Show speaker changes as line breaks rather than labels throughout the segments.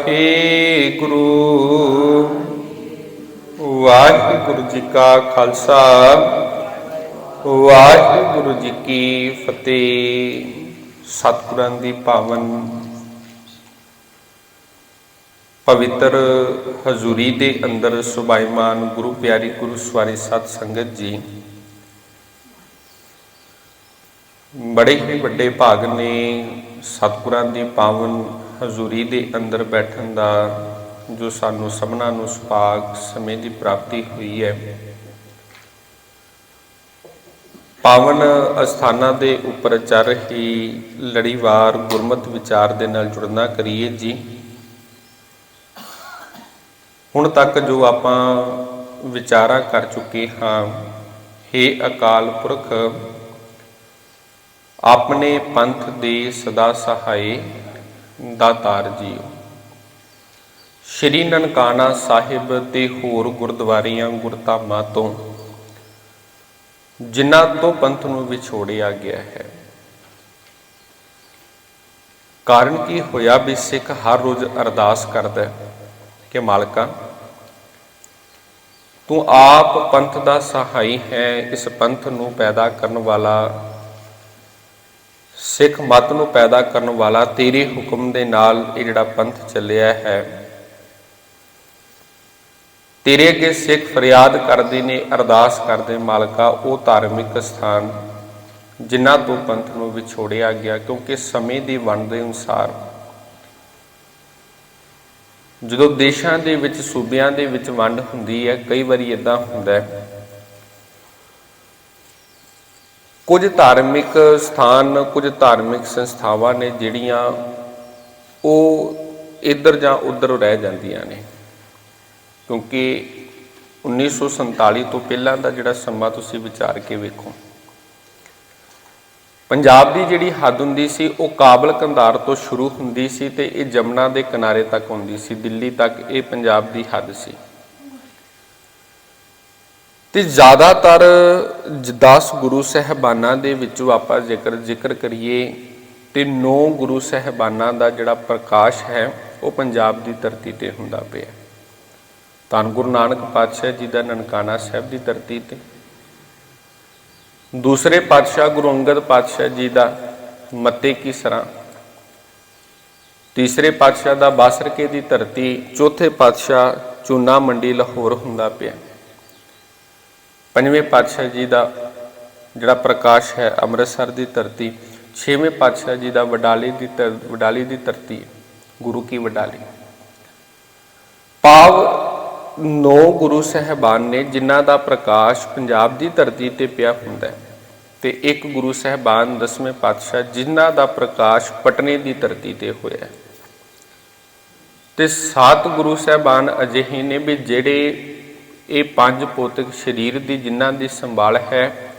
ਵਾਹਿਗੁਰੂ ਵਾਹਿਗੁਰੂ ਜੀ ਕਾ ਖਾਲਸਾ। ਵਾਹਿਗੁਰੂ ਜੀ ਕੀ ਫਤਿਹ। ਸਤਿਗੁਰਾਂ ਦੀ ਪਾਵਨ। ਪਵਿੱਤਰ ਹਜ਼ੂਰੀ ਦੇ ਅੰਦਰ ਸੁਭਾਈਮਾਨ ਗੁਰੂ ਪਿਆਰੀ ਗੁਰੂ ਸਵਾਰੀ ਸਤ ਸੰਗਤ ਜੀ। ਬੜੇ ਹੀ ਵੱਡੇ ਭਾਗ ਨੇ ਸਤਿਗੁਰਾਂ ਦੀ ਪਾਵਨ ਹਜ਼ੂਰੀ ਦੇ ਅੰਦਰ ਬੈਠਣ ਦਾ ਜੋ ਸਾਨੂੰ ਸਭਨਾਂ ਨੂੰ ਸੁਭਾਗ ਸਮੇਂ ਦੀ ਪ੍ਰਾਪਤੀ ਹੋਈ ਹੈ। ਪਾਵਨ ਅਸਥਾਨਾਂ ਦੇ ਉੱਪਰ ਚੱਲ ਰਹੀ ਲੜੀਵਾਰ ਗੁਰਮਤ ਵਿਚਾਰ ਦੇ ਨਾਲ ਜੁੜਨਾ ਕਰੀਏ ਜੀ। ਹੁਣ ਤੱਕ ਜੋ ਆਪਾਂ ਵਿਚਾਰਾ ਕਰ ਚੁੱਕੇ ਹਾਂ हे ਅਕਾਲ ਪੁਰਖ, ਆਪਣੇ ਪੰਥ ਦੇ ਸਦਾ ਸਹਾਈ ਦਾਤਾਰ ਜੀਓ। ਸ਼੍ਰੀ ਨਨਕਾਣਾ ਸਾਹਿਬ ਤੇ ਹੋਰ ਗੁਰਦੁਆਰਿਆਂ ਗੁਰਧਾਮਾਂ ਤੋਂ ਜਿਨ੍ਹਾਂ ਤੋਂ ਪੰਥ ਨੂੰ ਵਿਛੋੜਿਆ ਗਿਆ ਹੈ। ਕਾਰਨ ਕੀ ਹੋਇਆ ਵੀ ਸਿੱਖ ਹਰ ਰੋਜ਼ ਅਰਦਾਸ ਕਰਦਾ ਹੈ ਕਿ ਮਾਲਕਾ, ਤੂੰ ਆਪ ਪੰਥ ਦਾ ਸਹਾਈ ਹੈ, ਇਸ ਪੰਥ ਨੂੰ ਪੈਦਾ ਕਰਨ ਵਾਲਾ ਸਿੱਖ ਮਤ ਨੂੰ ਪੈਦਾ ਕਰਨ ਵਾਲਾ ਤੇਰੇ ਹੁਕਮ ਦੇ ਨਾਲ ਇਹ ਜਿਹੜਾ ਪੰਥ ਚੱਲਿਆ ਹੈ। ਤੇਰੇ ਅੱਗੇ ਸਿੱਖ ਫਰਿਆਦ ਕਰਦੇ ਨੇ, ਅਰਦਾਸ ਕਰਦੇ ਮਾਲਕਾ, ਉਹ ਧਾਰਮਿਕ ਸਥਾਨ ਜਿਨ੍ਹਾਂ ਤੋਂ ਪੰਥ ਨੂੰ ਵਿਛੋੜਿਆ ਗਿਆ, ਕਿਉਂਕਿ ਸਮੇਂ ਦੀ ਵੰਡ ਦੇ ਅਨੁਸਾਰ ਜਦੋਂ ਦੇਸ਼ਾਂ ਦੇ ਵਿੱਚ, ਸੂਬਿਆਂ ਦੇ ਵਿੱਚ ਵੰਡ ਹੁੰਦੀ ਹੈ, ਕਈ ਵਾਰੀ ਇਦਾਂ ਹੁੰਦਾ ਹੈ ਕੁਝ ਧਾਰਮਿਕ ਸਥਾਨ, ਕੁਝ ਧਾਰਮਿਕ ਸੰਸਥਾਵਾਂ ਨੇ ਜਿਹੜੀਆਂ ਉਹ ਇੱਧਰ ਜਾਂ ਉੱਧਰ ਰਹਿ ਜਾਂਦੀਆਂ ਨੇ। ਕਿਉਂਕਿ 1947 ਤੋਂ ਪਹਿਲਾਂ ਦਾ ਜਿਹੜਾ ਸਮਾਂ ਤੁਸੀਂ ਵਿਚਾਰ ਕੇ ਵੇਖੋ। ਪੰਜਾਬ ਦੀ ਜਿਹੜੀ ਹੱਦ ਹੁੰਦੀ ਸੀ, ਉਹ ਕਾਬਲ ਕੰਧਾਰ ਤੋਂ ਸ਼ੁਰੂ ਹੁੰਦੀ ਸੀ ਤੇ ਇਹ ਜਮਨਾ ਦੇ ਕਿਨਾਰੇ ਤੱਕ ਹੁੰਦੀ ਸੀ। ਦਿੱਲੀ ਤੱਕ ਇਹ ਪੰਜਾਬ ਦੀ ਹੱਦ ਸੀ। ਤੇ ਜ਼ਿਆਦਾਤਰ 10 ਗੁਰੂ ਸਹਿਬਾਨਾਂ ਦੇ ਵਿੱਚੋਂ ਆਪਾਂ ਜੇਕਰ, ਜ਼ਿਕਰ ਕਰੀਏ ਤੇ 9 ਗੁਰੂ ਸਹਿਬਾਨਾਂ ਦਾ ਜਿਹੜਾ ਪ੍ਰਕਾਸ਼ ਹੈ, ਉਹ ਪੰਜਾਬ ਦੀ ਧਰਤੀ ਤੇ ਹੁੰਦਾ ਪਿਆ। ਧੰਨ ਗੁਰੂ ਨਾਨਕ ਪਾਤਸ਼ਾਹ ਜੀ ਦਾ ਨਨਕਾਣਾ ਸਾਹਿਬ ਦੀ ਧਰਤੀ ਤੇ। ਦੂਸਰੇ ਪਾਤਸ਼ਾਹ ਗੁਰੂ ਅੰਗਦ ਪਾਤਸ਼ਾਹ ਜੀ ਦਾ ਮੱਤੇ ਕੀ ਸਰਾਂ। ਤੀਸਰੇ ਪਾਤਸ਼ਾਹ ਦਾ ਬਾਸਰਕੇ ਦੀ ਧਰਤੀ। ਚੌਥੇ ਪਾਤਸ਼ਾਹ ਚੂਨਾ ਮੰਡੀ ਲਾਹੌਰ ਹੁੰਦਾ ਪਿਆ। ਪੰਜਵੇਂ ਪਾਤਸ਼ਾਹ ਜੀ ਦਾ ਜਿਹੜਾ ਪ੍ਰਕਾਸ਼ ਹੈ ਅੰਮ੍ਰਿਤਸਰ ਦੀ ਧਰਤੀ, ਛੇਵੇਂ ਪਾਤਸ਼ਾਹ ਜੀ ਦਾ ਵਡਾਲੀ ਦੀ ਧਰ- ਵਡਾਲੀ ਦੀ ਧਰਤੀ, ਗੁਰੂ ਕੀ ਵਡਾਲੀ। ਭਾਵ ਨੌ ਗੁਰੂ ਸਹਿਬਾਨ ਨੇ ਜਿਨ੍ਹਾਂ ਦਾ ਪ੍ਰਕਾਸ਼ ਪੰਜਾਬ ਦੀ ਧਰਤੀ ਤੇ ਪਿਆ ਹੁੰਦਾ ਹੈ ਤੇ ਇੱਕ ਗੁਰੂ ਸਹਿਬਾਨ ਦਸਵੇਂ ਪਾਤਸ਼ਾਹ ਜਿਨ੍ਹਾਂ ਦਾ ਪ੍ਰਕਾਸ਼ ਪਟਨੇ ਦੀ ਧਰਤੀ ਤੇ ਹੋਇਆ ਹੈ। ਤੇ ਸੱਤ ਗੁਰੂ ਸਹਿਬਾਨ ਅਜਿਹੇ ਨੇ ਵੀ ਜਿਹੜੇ ਇਹ ਪੰਜ ਭੌਤਿਕ ਸਰੀਰ ਦੀ ਜਿਨ੍ਹਾਂ ਦੀ ਸੰਭਾਲ ਹੈ,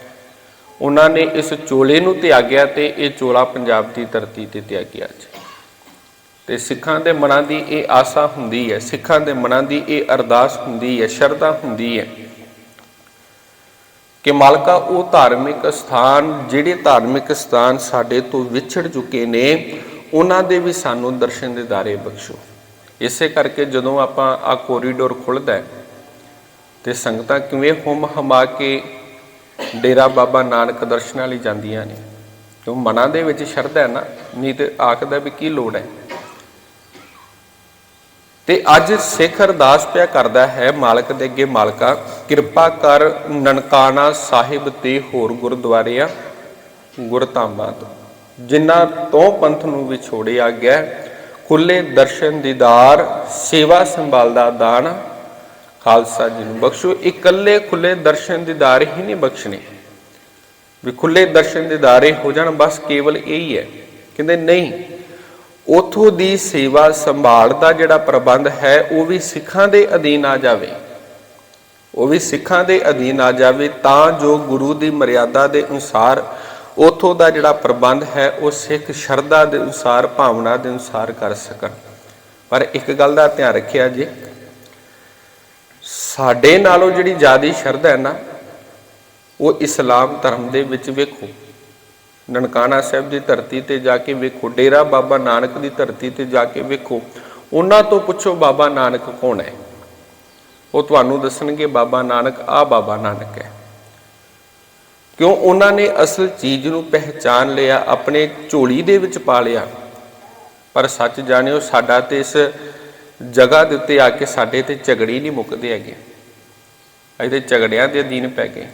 ਉਹਨਾਂ ਨੇ ਇਸ ਚੋਲੇ ਨੂੰ ਤਿਆਗਿਆ ਤੇ ਇਹ ਚੋਲਾ ਪੰਜਾਬ ਦੀ ਧਰਤੀ ਤੇ ਤਿਆਗਿਆ ਜੀ। ਤੇ ਸਿੱਖਾਂ ਦੇ ਮਨਾਂ ਦੀ ਇਹ ਆਸਾ ਹੁੰਦੀ ਹੈ, ਸਿੱਖਾਂ ਦੇ ਮਨਾਂ ਦੀ ਇਹ ਅਰਦਾਸ ਹੁੰਦੀ ਹੈ, ਸ਼ਰਧਾ ਹੁੰਦੀ ਹੈ ਕਿ ਮਾਲਕਾ ਉਹ ਧਾਰਮਿਕ ਸਥਾਨ ਜਿਹੜੇ ਧਾਰਮਿਕ ਸਥਾਨ ਸਾਡੇ ਤੋਂ ਵਿਛੜ ਚੁੱਕੇ ਨੇ, ਉਹਨਾਂ ਦੇ ਵੀ ਸਾਨੂੰ ਦਰਸ਼ਨ ਦੇ ਦਾਰੇ ਬਖਸ਼ੋ। ਇਸੇ ਕਰਕੇ ਜਦੋਂ ਆਪਾਂ ਆ ਕੋਰੀਡੋਰ ਖੁੱਲਦਾ ਹੈ ਤੇ ਸੰਗਤਾਂ ਕਿਵੇਂ ਹੁਮ ਹਮਾ ਕੇ ਡੇਰਾ ਬਾਬਾ ਨਾਨਕ ਦਰਸ਼ਨਾਂ ਲਈ ਜਾਂਦੀਆਂ ਨੇ? ਕਿਉਂ ਮਨਾਂ ਦੇ ਵਿੱਚ ਸ਼ਰਧਾ ਹੈ ਨਾ? ਨਹੀਂ ਤੇ ਆਖਦਾ ਵੀ ਕੀ ਲੋੜ ਹੈ? ਤੇ ਅੱਜ ਸਿੱਖ ਅਰਦਾਸ ਪਿਆ ਕਰਦਾ ਹੈ ਮਾਲਕ ਦੇ ਅੱਗੇ ਮਾਲਕਾ, ਕਿਰਪਾ ਕਰ ਨਨਕਾਣਾ ਸਾਹਿਬ ਤੇ ਹੋਰ ਗੁਰਦੁਆਰਿਆਂ, ਗੁਰਧਾਮਾਂ ਤੋਂ। ਜਿਨ੍ਹਾਂ ਤੋਂ ਪੰਥ ਨੂੰ ਵਿਛੋੜਿਆ ਗਿਆ ਖੁੱਲੇ ਦਰਸ਼ਨ ਦੀਦਾਰ, ਸੇਵਾ ਸੰਭਾਲ ਦਾ ਦਾਨ ਖਾਲਸਾ ਜੀ ਨੂੰ ਬਖਸ਼ੋ। ਇਕੱਲੇ ਖੁੱਲੇ ਦਰਸ਼ਨ ਦੀਦਾਰ ਹੀ ਨਹੀਂ ਬਖਸ਼ਣੇ। ਵੀ ਖੁੱਲੇ ਦਰਸ਼ਨ ਦੀਦਾਰੇ ਹੋ ਜਾਣ, ਬਸ ਕੇਵਲ ਇਹੀ ਹੈ। ਕਹਿੰਦੇ ਨਹੀਂ, ਉਥੋਂ ਦੀ ਸੇਵਾ ਸੰਭਾਲ ਦਾ ਜਿਹੜਾ ਪ੍ਰਬੰਧ ਹੈ, ਉਹ ਵੀ ਸਿੱਖਾਂ ਦੇ ਅਧੀਨ ਆ ਜਾਵੇ। ਉਹ ਵੀ ਸਿੱਖਾਂ ਦੇ ਅਧੀਨ ਆ ਜਾਵੇ, ਤਾਂ ਜੋ ਗੁਰੂ ਦੀ ਮਰਿਆਦਾ ਦੇ ਅਨੁਸਾਰ ਉਥੋਂ ਦਾ ਜਿਹੜਾ ਪ੍ਰਬੰਧ ਹੈ, ਉਹ ਸਿੱਖ ਸ਼ਰਧਾ ਦੇ ਅਨੁਸਾਰ, ਭਾਵਨਾ ਦੇ ਅਨੁਸਾਰ ਕਰ ਸਕਣ। ਪਰ ਇੱਕ ਗੱਲ ਦਾ ਧਿਆਨ ਰੱਖਿਆ ਜੀ ਸਾਡੇ ਨਾਲੋਂ ਜਿਹੜੀ ਜਿਆਦੀ ਸ਼ਰਧਾ ਹੈ ਨਾ, ਉਹ ਇਸਲਾਮ ਧਰਮ ਦੇ ਵਿੱਚ ਵੇਖੋ। ਨਨਕਾਣਾ ਸਾਹਿਬ ਦੀ ਧਰਤੀ ਤੇ ਜਾ ਕੇ ਵੇਖੋ, ਡੇਰਾ ਬਾਬਾ ਨਾਨਕ ਦੀ ਧਰਤੀ ਤੇ ਜਾ ਕੇ ਵੇਖੋ, ਉਹਨਾਂ ਤੋਂ ਪੁੱਛੋ ਬਾਬਾ ਨਾਨਕ ਕੌਣ ਹੈ? ਉਹ ਤੁਹਾਨੂੰ ਦੱਸਣਗੇ, ਬਾਬਾ ਨਾਨਕ ਆ, ਬਾਬਾ ਨਾਨਕ ਹੈ। ਕਿਉਂ? ਉਹਨਾਂ ਨੇ ਅਸਲ ਚੀਜ਼ ਨੂੰ ਪਹਿਚਾਨ ਲਿਆ, ਆਪਣੇ ਝੋਲੀ ਦੇ ਵਿੱਚ ਪਾ ਲਿਆ। ਪਰ ਸੱਚ ਜਾਣਿਓ, ਸਾਡਾ ਤੇ ਇਸ ਜਗ੍ਹਾ ਦੇ ਉੱਤੇ ਆ ਕੇ ਸਾਡੇ ਤੇ ਝਗੜੇ ਨਹੀਂ ਮੁੱਕਦੇ ਹੈਗੇ। ਅਸੀਂ ਝਗੜਿਆਂ ਦੇ ਅਧੀਨ ਪੈ ਗਏ।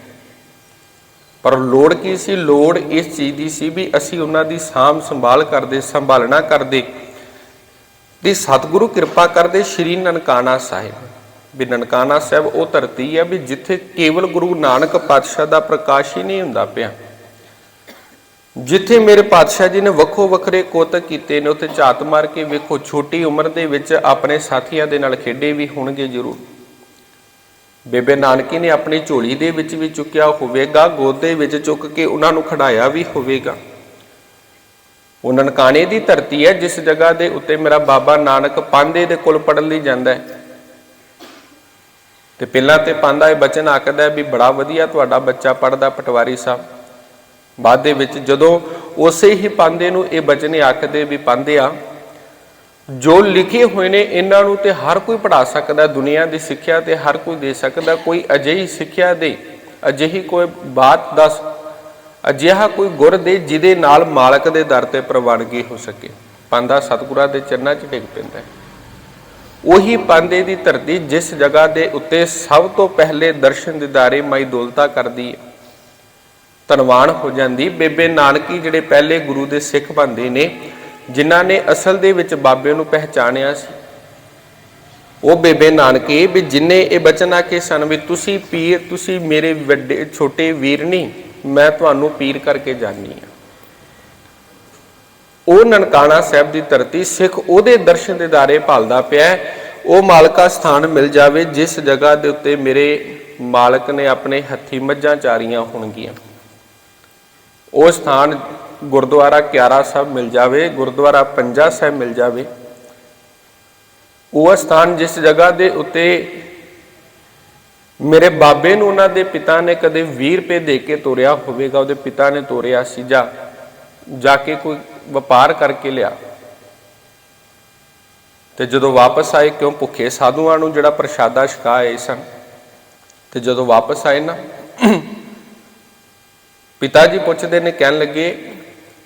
ਪਰ ਲੋੜ ਕੀ ਸੀ? ਲੋੜ ਇਸ ਚੀਜ਼ ਦੀ ਸੀ ਵੀ ਅਸੀਂ ਉਹਨਾਂ ਦੀ ਸਾਂਭ ਸੰਭਾਲ ਕਰਦੇ, ਸੰਭਾਲਣਾ ਕਰਦੇ। ਤੇ ਸਤਿਗੁਰੂ ਕਿਰਪਾ ਕਰਦੇ ਸ਼੍ਰੀ ਨਨਕਾਣਾ ਸਾਹਿਬ। ਵੀ ਨਨਕਾਣਾ ਸਾਹਿਬ ਉਹ ਧਰਤੀ ਹੈ ਵੀ ਜਿੱਥੇ ਕੇਵਲ ਗੁਰੂ ਨਾਨਕ ਪਾਤਸ਼ਾਹ ਦਾ ਪ੍ਰਕਾਸ਼ ਹੀ ਨਹੀਂ ਹੁੰਦਾ ਪਿਆ। ਜਿੱਥੇ ਮੇਰੇ ਪਾਤਸ਼ਾਹ ਜੀ ਨੇ ਵੱਖੋ ਵੱਖਰੇ ਕੋਤਕ ਕੀਤੇ ਨੇ, ਉੱਥੇ ਝਾਤ ਮਾਰ ਕੇ ਵੇਖੋ, ਛੋਟੀ ਉਮਰ ਦੇ ਵਿੱਚ ਆਪਣੇ ਸਾਥੀਆਂ ਦੇ ਨਾਲ ਖੇਡੇ ਵੀ ਹੋਣਗੇ ਜ਼ਰੂਰ। ਬੇਬੇ ਨਾਨਕੀ ਨੇ ਆਪਣੀ ਝੋਲੀ ਦੇ ਵਿੱਚ ਵੀ ਚੁੱਕਿਆ ਹੋਵੇਗਾ, ਗੋਦੇ ਵਿੱਚ ਚੁੱਕ ਕੇ ਉਹਨਾਂ ਨੂੰ ਖੜਾਇਆ ਵੀ ਹੋਵੇਗਾ। ਉਹ ਨਨਕਾਣੇ ਦੀ ਧਰਤੀ ਹੈ, ਜਿਸ ਜਗ੍ਹਾ ਦੇ ਉੱਤੇ ਮੇਰਾ ਬਾਬਾ ਨਾਨਕ ਪਾਂਦੇ ਦੇ ਕੋਲ ਪੜਨ ਲਈ ਜਾਂਦਾ ਹੈ। ਤੇ ਪਹਿਲਾਂ ਤੇ ਪਾਂਦਾ ਇਹ ਬਚਨ ਆਖਦਾ ਵੀ ਬੜਾ ਵਧੀਆ ਤੁਹਾਡਾ ਬੱਚਾ ਪੜਦਾ ਪਟਵਾਰੀ ਸਾਹਿਬ। ਬਾਅਦ ਦੇ ਵਿੱਚ ਜਦੋਂ ਉਸੇ ਹੀ ਪਾਂਦੇ ਨੂੰ ਇਹ ਬਚਨੇ ਆਖਦੇ ਵੀ ਪਾਂਦੇ ਆ, ਜੋ ਲਿਖੇ ਹੋਏ ਨੇ ਇਹਨਾਂ ਨੂੰ ਤੇ ਹਰ ਕੋਈ ਪੜਾ ਸਕਦਾ, ਦੁਨੀਆ ਦੀ ਸਿੱਖਿਆ ਤੇ ਹਰ ਕੋਈ ਦੇ ਸਕਦਾ, ਕੋਈ ਅਜਿਹੀ ਸਿੱਖਿਆ ਦੇ, ਅਜਿਹੀ ਕੋਈ ਬਾਤ ਦੱਸ, ਅਜਿਹਾ ਕੋਈ ਗੁਰ ਦੇ ਜਿਹਦੇ ਨਾਲ ਮਾਲਕ ਦੇ ਦਰ ਤੇ ਪ੍ਰਵਾਨਗੀ ਹੋ ਸਕੇ। ਪਾਂਦਾ ਸਤਿਗੁਰਾਂ ਦੇ ਚਰਨਾਂ 'ਚ ਡਿੱਗ ਪੈਂਦਾ ਹੈ। ਉਹੀ ਪਾਂਦੇ ਦੀ ਧਰਤੀ ਜਿਸ ਜਗ੍ਹਾ ਦੇ ਉੱਤੇ ਸਭ ਤੋਂ ਪਹਿਲੇ ਦਰਸ਼ਨ ਦਿਦਾਰੇ ਮਾਈ ਦੌਲਤਾ ਕਰਦੀ ਹੈ। ਧਨਵਾਨ ਹੋ ਜਾਂਦੀ। ਬੇਬੇ ਨਾਨਕੀ ਜਿਹੜੇ ਪਹਿਲੇ ਗੁਰੂ ਦੇ ਸਿੱਖ ਬੰਦੇ ਨੇ, ਜਿਨ੍ਹਾਂ ਨੇ ਅਸਲ ਦੇ ਵਿੱਚ ਬਾਬੇ ਨੂੰ ਪਹਿਚਾਣਿਆ ਸੀ। ਉਹ ਬੇਬੇ ਨਾਨਕੀ, ਵੀ ਜਿਨੇ ਇਹ ਬਚਨ ਕੇ ਸਨ ਵੀ ਤੁਸੀਂ ਪੀਰ, ਤੁਸੀਂ ਮੇਰੇ ਵੱਡੇ ਛੋਟੇ ਵੀਰ ਨਹੀਂ, ਮੈਂ ਤੁਹਾਨੂੰ ਪੀਰ ਕਰਕੇ ਜਾਣੀ ਆ ਉਹ ਨਨਕਾਣਾ ਸਾਹਿਬ ਦੀ ਧਰਤੀ ਸਿੱਖ ਉਹਦੇ ਦਰਸ਼ਨ ਦੇ ਦਿਦਾਰੇ ਭਾਲਦਾ ਪਿਆ ਉਹ ਮਾਲਕਾ ਸਥਾਨ ਮਿਲ ਜਾਵੇ, ਜਿਸ ਜਗ੍ਹਾ ਦੇ ਉੱਤੇ ਮੇਰੇ ਮਾਲਕ ਨੇ ਆਪਣੇ ਹੱਥੀ ਮੱਝਾਂ ਚਾਰੀਆਂ ਹੋਣਗੀਆਂ। ਉਹ ਸਥਾਨ ਗੁਰਦੁਆਰਾ ਕਿਆਰਾ ਸਾਹਿਬ ਮਿਲ ਜਾਵੇ, ਗੁਰਦੁਆਰਾ ਪੰਜਾ ਸਾਹਿਬ ਮਿਲ ਜਾਵੇ। ਉਹ ਸਥਾਨ ਜਿਸ ਜਗ੍ਹਾ ਦੇ ਉੱਤੇ ਮੇਰੇ ਬਾਬੇ ਨੂੰ ਉਹਨਾਂ ਦੇ ਪਿਤਾ ਨੇ ਕਦੇ 20 ਰੁਪਏ ਦੇ ਕੇ ਤੋਰਿਆ ਹੋਵੇਗਾ, ਉਹਦੇ ਪਿਤਾ ਨੇ ਤੋਰਿਆ ਸੀ, ਜਾ ਜਾ ਕੇ ਕੋਈ ਵਪਾਰ ਕਰਕੇ ਲਿਆ। ਤੇ ਜਦੋਂ ਵਾਪਸ ਆਏ, ਕਿਉਂ ਭੁੱਖੇ ਸਾਧੂਆਂ ਨੂੰ ਜਿਹੜਾ ਪ੍ਰਸ਼ਾਦਾ ਛਕਾਏ ਸਨ, ਤੇ ਜਦੋਂ ਵਾਪਸ ਆਏ ਨਾ ਪਿਤਾ ਜੀ ਪੁੱਛਦੇ ਨੇ, ਕਹਿਣ ਲੱਗੇ,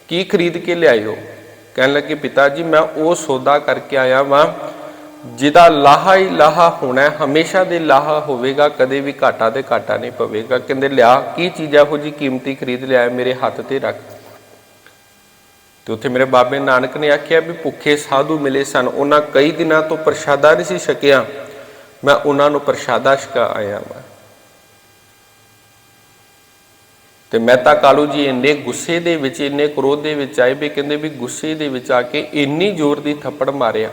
ਕੀ ਖਰੀਦ ਕੇ ਲਿਆਏ ਹੋ? ਕਹਿਣ ਲੱਗੇ ਪਿਤਾ ਜੀ ਮੈਂ ਉਹ ਸੌਦਾ ਕਰਕੇ ਆਇਆ ਵਾਂ, ਜਿਹਦਾ ਲਾਹਾ ਹੀ ਲਾਹਾ ਹੋਣਾ ਹਮੇਸ਼ਾ ਦੇ ਲਾਹਾ ਹੋਵੇਗਾ, ਕਦੇ ਵੀ ਘਾਟਾ ਦੇ ਘਾਟਾ ਨਹੀਂ ਪਵੇਗਾ। ਕਹਿੰਦੇ, ਲਿਆ, ਕੀ ਚੀਜ਼ ਇਹੋ ਜੀ ਕੀਮਤੀ ਖਰੀਦ ਲਿਆ ਮੇਰੇ ਹੱਥ ਤੇ ਰੱਖ? ਤੇ ਉੱਥੇ ਮੇਰੇ ਬਾਬੇ ਨਾਨਕ ਨੇ ਆਖਿਆ ਵੀ ਭੁੱਖੇ ਸਾਧੂ ਮਿਲੇ ਸਨ। ਉਹਨਾਂ ਕਈ ਦਿਨਾਂ ਤੋਂ ਪ੍ਰਸ਼ਾਦਾ ਨਹੀਂ ਸੀ ਛਕਿਆ। ਮੈਂ ਉਹਨਾਂ ਨੂੰ ਪ੍ਰਸ਼ਾਦਾ ਛਕਾ ਆਇਆ ਵਾਂ। ਤੇ ਮਹਿਤਾ ਕਾਲੂ ਜੀ ਇੰਨੇ ਗੁੱਸੇ ਦੇ ਵਿੱਚ, ਇੰਨੇ ਕ੍ਰੋਧ ਦੇ ਵਿੱਚ ਆਏ ਵੀ ਕਹਿੰਦੇ ਵੀ ਗੁੱਸੇ ਦੇ ਵਿੱਚ ਆ ਕੇ ਇੰਨੀ ਜ਼ੋਰ ਦੀ ਥੱਪੜ ਮਾਰਿਆ।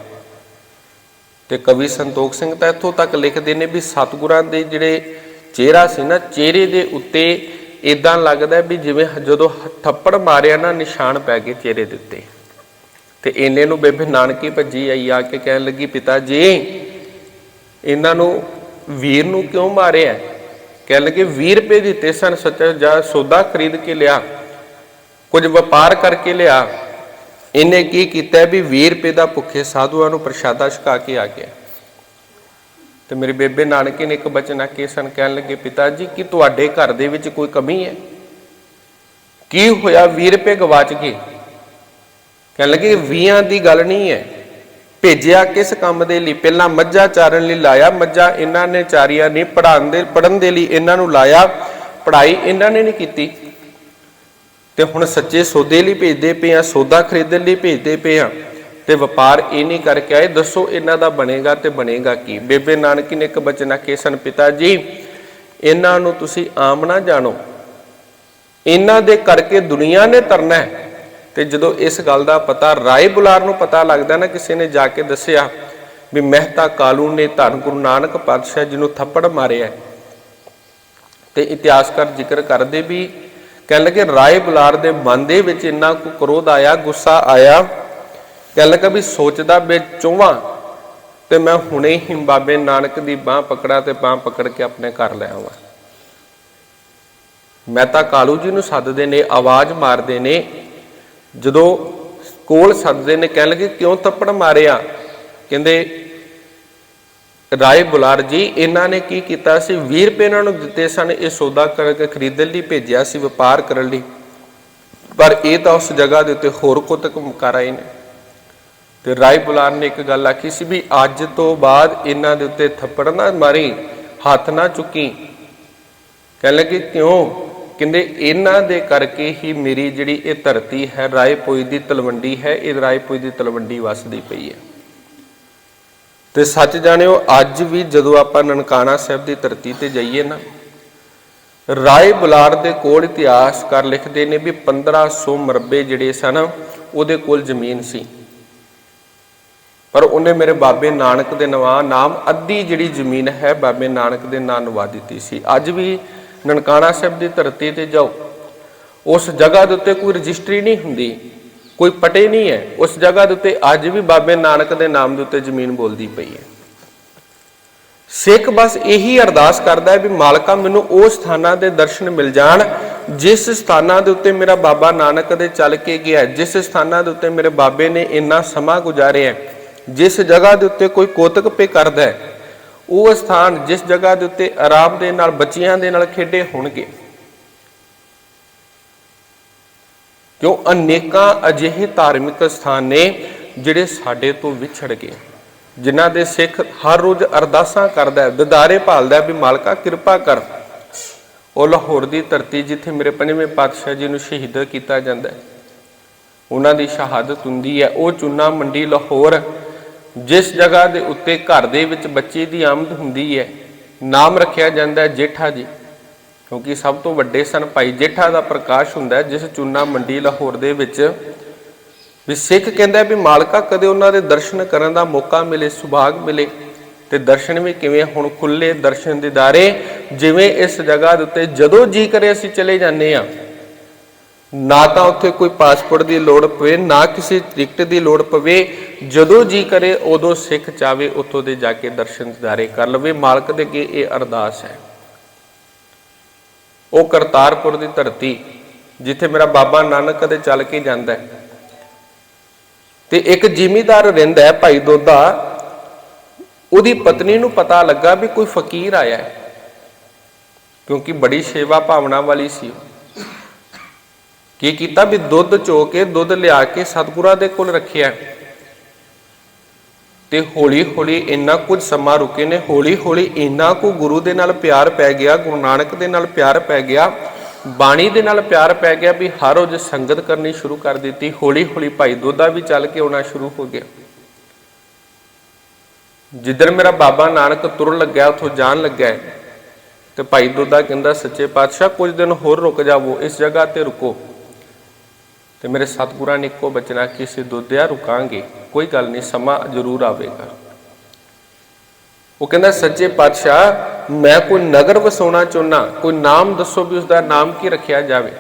ਤੇ ਕਵੀ ਸੰਤੋਖ ਸਿੰਘ ਤਾਂ ਇੱਥੋਂ ਤੱਕ ਲਿਖਦੇ ਨੇ ਵੀ ਸਤਿਗੁਰਾਂ ਦੇ ਜਿਹੜੇ ਚਿਹਰਾ ਸੀ ਨਾ, ਚਿਹਰੇ ਦੇ ਉੱਤੇ ਇਦਾਂ ਲੱਗਦਾ ਵੀ ਜਿਵੇਂ ਜਦੋਂ ਥੱਪੜ ਮਾਰਿਆ ਨਾ, ਨਿਸ਼ਾਨ ਪੈ ਗਏ ਚਿਹਰੇ ਦੇ ਉੱਤੇ। ਤੇ ਇੰਨੇ ਨੂੰ ਬੇਬੇ ਨਾਨਕੀ ਭੱਜੀ ਆਈ, ਆ ਕੇ ਕਹਿਣ ਲੱਗੀ, ਪਿਤਾ ਜੀ, ਇਹਨਾਂ ਨੂੰ ਵੀਰ ਨੂੰ ਕਿਉਂ ਮਾਰਿਆ? ਕਹਿਣ ਲੱਗੇ 20 ਰੁਪਏ ਦਿੱਤੇ ਸਨ ਸੱਚਾ, ਜਾ ਸੌਦਾ ਖਰੀਦ ਕੇ ਲਿਆ, ਕੁਝ ਵਪਾਰ ਕਰਕੇ ਲਿਆ। ਇਹਨੇ ਕੀ ਕੀਤਾ ਵੀ 20 ਰੁਪਏ ਦਾ ਭੁੱਖੇ ਸਾਧੂਆਂ ਨੂੰ ਪ੍ਰਸ਼ਾਦਾ ਛਕਾ ਕੇ ਆ ਗਿਆ। ਤੇ ਮੇਰੇ ਬੇਬੇ ਨਾਨਕੇ ਨੇ ਇੱਕ ਬਚਨ ਆਖੇ ਸਨ, ਕਹਿਣ ਲੱਗੇ, ਪਿਤਾ ਜੀ, ਕਿ ਤੁਹਾਡੇ ਘਰ ਦੇ ਵਿੱਚ ਕੋਈ ਕਮੀ ਹੈ? ਕੀ ਹੋਇਆ? 20 ਰੁਪਏ ਗਵਾਚ ਗਏ। ਕਹਿਣ ਲੱਗੇ 20 ਦੀ ਗੱਲ ਨਹੀਂ ਹੈ। ਭੇਜਿਆ ਕਿਸ ਕੰਮ ਦੇ ਲਈ? ਪਹਿਲਾਂ ਮੱਝਾਂ ਚਾਰਨ ਲਈ ਲਾਇਆ। ਮੱਝਾਂ ਇਹਨਾਂ ਨੇ ਚਾਰੀਆਂ ਨਹੀਂ ਪੜਾਉਣ ਦੇ ਪੜਨ ਦੇ ਲਈ ਇਹਨਾਂ ਨੂੰ ਲਾਇਆ। ਪੜ੍ਹਾਈ ਇਹਨਾਂ ਨੇ ਨਹੀਂ ਕੀਤੀ। ਤੇ ਹੁਣ ਸੱਚੇ ਸੌਦੇ ਲਈ ਭੇਜਦੇ ਪਏ ਆ, ਸੌਦਾ ਖਰੀਦਣ ਲਈ ਭੇਜਦੇ ਪਏ ਆ। ਤੇ ਵਪਾਰ ਇਹ ਨਹੀਂ ਕਰਕੇ ਆਏ। ਦੱਸੋ ਇਹਨਾਂ ਦਾ ਬਣੇਗਾ ਤੇ ਬਣੇਗਾ ਕੀ? ਬੇਬੇ ਨਾਨਕੀ ਨੇ ਇੱਕ ਬਚਨ ਆਖੇ ਸਨ ਪਿਤਾ ਜੀ, ਇਹਨਾਂ ਨੂੰ ਤੁਸੀਂ ਆਮ ਨਾ ਜਾਣੋ। ਇਹਨਾਂ ਦੇ ਕਰਕੇ ਦੁਨੀਆ ਨੇ ਤਰਨਾ ਹੈ। ਤੇ ਜਦੋਂ ਇਸ ਗੱਲ ਦਾ ਪਤਾ, ਰਾਏ ਬੁਲਾਰ ਨੂੰ ਪਤਾ ਲੱਗਦਾ ਨਾ, ਕਿਸੇ ਨੇ ਜਾ ਕੇ ਦੱਸਿਆ ਵੀ ਮਹਿਤਾ ਕਾਲੂ ਨੇ ਧੰਨ ਗੁਰੂ ਨਾਨਕ ਪਾਤਸ਼ਾਹ ਜੀ ਨੂੰ ਥੱਪੜ ਮਾਰਿਆ ਹੈ। ਤੇ ਇਤਿਹਾਸਕਾਰ ਜ਼ਿਕਰ ਕਰਦੇ ਵੀ ਕਹਿਣ ਲੱਗੇ, ਰਾਏ ਬੁਲਾਰ ਦੇ ਮਨ ਦੇ ਵਿੱਚ ਇੰਨਾ ਕੁ ਕ੍ਰੋਧ ਆਇਆ, ਗੁੱਸਾ ਆਇਆ ਕਹਿਣ ਲੱਗਾ ਵੀ ਸੋਚਦਾ ਵੀ ਚੋਵਾਂ ਤੇ ਮੈਂ ਹੁਣੇ ਹੀ ਬਾਬੇ ਨਾਨਕ ਦੀ ਬਾਹ ਪਕੜਾ ਤੇ ਬਾਹ ਪਕੜ ਕੇ ਆਪਣੇ ਘਰ ਲੈ ਆਵਾਂ ਮਹਿਤਾ ਕਾਲੂ ਜੀ ਨੂੰ ਸੱਦਦੇ ਨੇ, ਆਵਾਜ਼ ਮਾਰਦੇ ਨੇ ਜਦੋਂ ਕੋਲ ਸੱਦਦੇ ਨੇ ਕਹਿਣ ਲੱਗੇ, ਕਿਉਂ ਥੱਪੜ ਮਾਰਿਆ? ਕਹਿੰਦੇ, ਰਾਏ ਬੁਲਾਰ ਜੀ, ਇਹਨਾਂ ਨੇ ਕੀ ਕੀਤਾ ਸੀ? 20 ਰੁਪਏ ਇਹਨਾਂ ਨੂੰ ਦਿੱਤੇ ਸਨ, ਇਹ ਸੌਦਾ ਕਰਕੇ ਖਰੀਦਣ ਲਈ ਭੇਜਿਆ ਸੀ, ਵਪਾਰ ਕਰਨ ਲਈ। ਪਰ ਇਹ ਤਾਂ ਉਸ ਜਗ੍ਹਾ ਦੇ ਉੱਤੇ ਹੋਰ ਕੁੱਤਕ ਕਰ ਆਏ ਨੇ। ਤੇ ਰਾਏ ਬੁਲਾਰ ਨੇ ਇੱਕ ਗੱਲ ਆਖੀ ਸੀ ਵੀ ਅੱਜ ਤੋਂ ਬਾਅਦ ਇਹਨਾਂ ਦੇ ਉੱਤੇ ਥੱਪੜ ਨਾ ਮਾਰੀ, ਹੱਥ ਨਾ ਚੁੱਕੀ। ਕਹਿਣ ਲੱਗੇ, ਕਿਉਂ? ਕਹਿੰਦੇ ਇਹਨਾਂ ਦੇ ਕਰਕੇ ਹੀ ਮੇਰੀ ਜਿਹੜੀ ਇਹ ਧਰਤੀ ਹੈ ਰਾਏਪੋਈ ਦੀ ਤਲਵੰਡੀ ਹੈ, ਇਹ ਰਾਏਪੋਈ ਦੀ ਤਲਵੰਡੀ ਵਸਦੀ ਪਈ ਹੈ। ਤੇ ਸੱਚ ਜਾਣਿਓ, ਅੱਜ ਵੀ ਜਦੋਂ ਆਪਾਂ ਨਨਕਾਣਾ ਸਾਹਿਬ ਦੀ ਧਰਤੀ ਤੇ ਜਾਈਏ ਨਾ, ਰਾਏ ਬੁਲਾਰ ਦੇ ਕੋਲ ਇਤਿਹਾਸਕਾਰ ਲਿਖਦੇ ਨੇ ਵੀ 1500 ਮਰਬੇ ਜਿਹੜੇ ਸਨ, ਉਹਦੇ ਕੋਲ ਜ਼ਮੀਨ ਸੀ। ਪਰ ਉਹਨੇ ਮੇਰੇ ਬਾਬੇ ਨਾਨਕ ਦੇ ਨਵਾਂ ਨਾਮ ਅੱਧੀ ਜਿਹੜੀ ਜ਼ਮੀਨ ਹੈ, ਬਾਬੇ ਨਾਨਕ ਦੇ ਨਾਂ ਨਵਾ ਦਿੱਤੀ ਸੀ। ਅੱਜ ਵੀ ਨਨਕਾਣਾ ਸਾਹਿਬ ਦੀ ਧਰਤੀ ਤੇ ਜਾਓ। ਉਸ ਜਗ੍ਹਾ ਦੇ ਉੱਤੇ ਕੋਈ ਰਜਿਸਟਰੀ ਨਹੀਂ ਹੁੰਦੀ। ਕੋਈ ਪਟੇ ਨਹੀਂ ਹੈ। ਉਸ ਜਗ੍ਹਾ ਦੇ ਉੱਤੇ ਅੱਜ ਵੀ ਬਾਬੇ ਨਾਨਕ ਦੇ ਨਾਮ ਦੇ ਉੱਤੇ ਜ਼ਮੀਨ ਬੋਲਦੀ ਪਈ ਹੈ। ਸਿੱਖ ਬਸ ਇਹੀ ਅਰਦਾਸ ਕਰਦਾ ਹੈ ਵੀ ਮਾਲਕਾ, ਮੈਨੂੰ ਉਹ ਸਥਾਨਾਂ ਦੇ ਦਰਸ਼ਨ ਮਿਲ ਜਾਣ, ਜਿਸ ਸਥਾਨਾਂ ਦੇ ਉੱਤੇ ਮੇਰਾ ਬਾਬਾ ਨਾਨਕ ਦੇ ਚੱਲ ਕੇ ਗਿਆ, ਜਿਸ ਸਥਾਨਾਂ ਦੇ ਉੱਤੇ ਮੇਰੇ ਬਾਬੇ ਨੇ ਇੰਨਾ ਸਮਾਂ ਗੁਜ਼ਾਰਿਆ, ਜਿਸ ਜਗ੍ਹਾ ਦੇ ਉੱਤੇ ਕੋਈ ਕੋਤਕ ਪੇ ਕਰਦਾ ਹੈ। ਉਹ ਸਥਾਨ ਜਿਸ ਜਗ੍ਹਾ ਦੇ ਉੱਤੇ ਆਰਾਮ ਦੇ ਨਾਲ ਬੱਚਿਆਂ ਦੇ ਨਾਲ ਖੇਡੇ ਹੋਣਗੇ। ਕਿਉਂ? ਅਨੇਕਾਂ ਅਜਿਹੇ ਧਾਰਮਿਕ ਸਥਾਨ ਨੇ ਜਿਹੜੇ ਸਾਡੇ ਤੋਂ ਵਿਛੜ ਗਏ। ਜਿਨ੍ਹਾਂ ਦੇ ਸਿੱਖ ਹਰ ਰੋਜ਼ ਅਰਦਾਸਾਂ ਕਰਦਾ ਹੈ, ਦਿਦਾਰੇ ਭਾਲਦਾ ਵੀ ਮਾਲਕਾ ਕਿਰਪਾ ਕਰ। ਉਹ ਲਾਹੌਰ ਦੀ ਧਰਤੀ ਜਿੱਥੇ ਮੇਰੇ ਪੰਜਵੇਂ ਪਾਤਸ਼ਾਹ ਜੀ ਨੂੰ ਸ਼ਹੀਦ ਕੀਤਾ ਜਾਂਦਾ ਹੈ, ਉਹਨਾਂ ਦੀ ਸ਼ਹਾਦਤ ਹੁੰਦੀ ਹੈ। ਉਹ ਚੂਨਾ ਮੰਡੀ ਲਾਹੌਰ ਜਿਸ ਜਗ੍ਹਾ ਦੇ ਉੱਤੇ ਘਰ ਦੇ ਵਿੱਚ ਬੱਚੇ ਦੀ ਆਮਦ ਹੁੰਦੀ ਹੈ, ਨਾਮ ਰੱਖਿਆ ਜਾਂਦਾ ਹੈ ਜੇਠਾ ਜੀ, ਕਿਉਂਕਿ ਸਭ ਤੋਂ ਵੱਡੇ ਸਨ ਭਾਈ ਜੇਠਾ ਦਾ ਪ੍ਰਕਾਸ਼ ਹੁੰਦਾ ਜਿਸ ਚੂਨਾ ਮੰਡੀ ਲਾਹੌਰ ਦੇ ਵਿੱਚ ਵੀ ਸਿੱਖ ਕਹਿੰਦਾ ਵੀ ਮਾਲਕਾ ਕਦੇ ਉਹਨਾਂ ਦੇ ਦਰਸ਼ਨ ਕਰਨ ਦਾ ਮੌਕਾ ਮਿਲੇ, ਸੁਭਾਗ ਮਿਲੇ, ਤੇ ਦਰਸ਼ਨ ਵੀ ਕਿਵੇਂ ਹੁਣ ਖੁੱਲੇ ਦਰਸ਼ਨ ਦਿਦਾਰੇ, ਜਿਵੇਂ ਇਸ ਜਗ੍ਹਾ ਦੇ ਉੱਤੇ ਜਦੋਂ ਜੀ ਕਰੇ ਅਸੀਂ ਚਲੇ ਜਾਂਦੇ ਆ ਨਾ ਤਾਂ ਉੱਥੇ ਕੋਈ ਪਾਸਪੋਰਟ ਦੀ ਲੋੜ ਪਵੇ, ਨਾ ਕਿਸੇ ਟਿਕਟ ਦੀ ਲੋੜ ਪਵੇ। ਜਦੋਂ ਜੀ ਕਰੇ, ਉਦੋਂ ਸਿੱਖ ਚਾਵੇ, ਉੱਥੋਂ ਦੇ ਜਾ ਕੇ ਦਰਸ਼ਨ ਦਿਦਾਰੇ ਕਰ ਲਵੇ। ਮਾਲਕ ਦੇ ਅੱਗੇ ਇਹ ਅਰਦਾਸ ਹੈ। ਉਹ ਕਰਤਾਰਪੁਰ ਦੀ ਧਰਤੀ, ਜਿੱਥੇ ਮੇਰਾ ਬਾਬਾ ਨਾਨਕ ਕਦੇ ਚੱਲ ਕੇ ਜਾਂਦਾ ਹੈ। ਤੇ ਇੱਕ ਜ਼ਿਮੀਦਾਰ ਰਹਿੰਦਾ ਹੈ, ਭਾਈ ਦੋਦਾ। ਉਹਦੀ ਪਤਨੀ ਨੂੰ ਪਤਾ ਲੱਗਾ ਵੀ ਕੋਈ ਫਕੀਰ ਆਇਆ ਹੈ, ਕਿਉਂਕਿ ਬੜੀ ਸੇਵਾ ਭਾਵਨਾ ਵਾਲੀ ਸੀ ਉਹ। ਕੀ ਕੀਤਾ ਵੀ ਦੁੱਧ ਚੋ ਕੇ ਦੁੱਧ ਲਿਆ ਕੇ ਸਤਿਗੁਰਾਂ ਦੇ ਕੋਲ ਰੱਖਿਆ? ਤੇ ਹੌਲੀ ਹੌਲੀ ਇੰਨਾ ਕੁਝ ਸਮਾਂ ਰੁਕੇ ਨੇ ਹੌਲੀ ਹੌਲੀ ਇੰਨਾ ਕੁ ਗੁਰੂ ਦੇ ਨਾਲ ਪਿਆਰ ਪੈ ਗਿਆ ਗੁਰੂ ਨਾਨਕ ਦੇ ਨਾਲ ਪਿਆਰ ਪੈ ਗਿਆ ਬਾਣੀ ਦੇ ਨਾਲ ਪਿਆਰ ਪੈ ਗਿਆ ਵੀ ਹਰ ਰੋਜ਼ ਸੰਗਤ ਕਰਨੀ ਸ਼ੁਰੂ ਕਰ ਦਿੱਤੀ ਹੌਲੀ ਹੌਲੀ ਭਾਈ ਦੋਦਾ ਵੀ ਚੱਲ ਕੇ ਆਉਣਾ ਸ਼ੁਰੂ ਹੋ ਗਿਆ। ਜਿੱਧਰ ਮੇਰਾ ਬਾਬਾ ਨਾਨਕ ਤੁਰਨ ਲੱਗਿਆ ਉਥੋਂ ਜਾਣ ਲੱਗਾ ਹੈ, ਤੇ ਭਾਈ ਦੋਦਾ ਕਹਿੰਦਾ ਸੱਚੇ ਪਾਤਸ਼ਾਹ ਕੁਝ ਦਿਨ ਹੋਰ ਰੁਕ ਜਾਵੋ ਇਸ ਜਗ੍ਹਾ ਤੇ ਰੁਕੋ। ਤੇ ਮੇਰੇ ਸਤਿਗੁਰਾਂ ਨੇ ਇੱਕੋ ਬਚਨਾ ਕਿਸੇ ਦੁੱਧਿਆ ਰੁਕਾਂਗੇ, ਕੋਈ ਗੱਲ ਨਹੀਂ, ਸਮਾਂ ਜ਼ਰੂਰ ਆਵੇਗਾ। ਉਹ ਕਹਿੰਦਾ, ਸੱਚੇ ਪਾਤਸ਼ਾਹ, ਮੈਂ ਕੋਈ ਨਗਰ ਵਸਾਉਣਾ ਚਾਹੁੰਦਾ ਕੋਈ ਨਾਮ ਦੱਸੋ ਵੀ ਉਸ ਦਾ ਨਾਮ ਕੀ ਰੱਖਿਆ ਜਾਵੇ?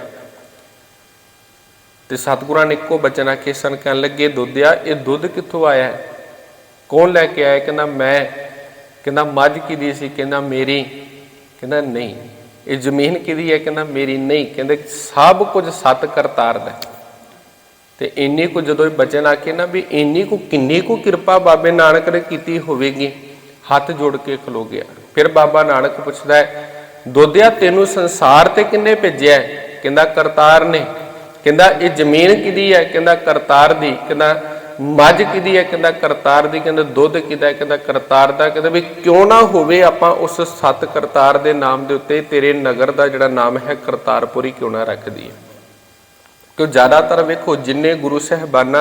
ਤੇ ਸਤਿਗੁਰਾਂ ਨੇ ਇੱਕੋ ਬਚਨਾ ਕਿਸਨ ਕਹਿਣ ਲੱਗੇ, ਦੁੱਧਿਆ, ਇਹ ਦੁੱਧ ਕਿੱਥੋਂ ਆਇਆ ਹੈ? ਕੌਣ ਲੈ ਕੇ ਆਇਆ? ਕਹਿੰਦਾ, ਮੈਂ। ਕਹਿੰਦਾ, ਮੱਝ ਕਿਹਦੀ ਸੀ? ਕਹਿੰਦਾ, ਮੇਰੀ। ਕਹਿੰਦਾ, ਨਹੀਂ। ਇਹ ਜ਼ਮੀਨ ਕਿਹਦੀ ਹੈ? ਕਹਿੰਦਾ, ਮੇਰੀ ਨਹੀਂ। ਕਹਿੰਦੇ, ਸਭ ਕੁਝ ਸਤ ਕਰਤਾਰ ਦਾ ਤੇ ਇੰਨੀ ਕੁ ਜਦੋਂ ਇਹ ਬਚਨ ਆਖੇ ਨਾ ਵੀ ਇੰਨੀ ਕੁ ਕਿੰਨੀ ਕੁ ਕਿਰਪਾ ਬਾਬੇ ਨਾਨਕ ਨੇ ਕੀਤੀ ਹੋਵੇਗੀ, ਹੱਥ ਜੋੜ ਕੇ ਖਲੋ ਗਿਆ। ਫਿਰ ਬਾਬਾ ਨਾਨਕ ਪੁੱਛਦਾ ਹੈ ਦੋਦਿਆ ਤੈਨੂੰ ਸੰਸਾਰ ਤੇ ਕਿੰਨੇ ਭੇਜਿਆ ਕਹਿੰਦਾ, ਕਰਤਾਰ ਨੇ। ਕਹਿੰਦਾ, ਇਹ ਜ਼ਮੀਨ ਕਿਹਦੀ ਹੈ? ਕਹਿੰਦਾ, ਕਰਤਾਰ ਦੀ। ਕਹਿੰਦਾ, ਮੱਝ ਕਿਹਦੀ ਹੈ? ਕਹਿੰਦਾ, ਕਰਤਾਰ ਦੀ। ਕਹਿੰਦਾ, ਦੁੱਧ ਕਿਹਦਾ ਕਹਿੰਦਾ, ਕਰਤਾਰ ਦਾ। ਕਹਿੰਦਾ, ਵੀ ਕਿਉਂ ਨਾ ਹੋਵੇ ਆਪਾਂ ਉਸ ਸਤ ਕਰਤਾਰ ਦੇ ਨਾਮ ਦੇ ਉੱਤੇ ਤੇਰੇ ਨਗਰ ਦਾ ਜਿਹੜਾ ਨਾਮ ਹੈ ਕਰਤਾਰਪੁਰੀ ਕਿਉਂ ਨਾ ਰੱਖ ਦਈਏ? ਕਿਉਂ ਜ਼ਿਆਦਾਤਰ ਵੇਖੋ ਜਿੰਨੇ ਗੁਰੂ ਸਾਹਿਬਾਨਾਂ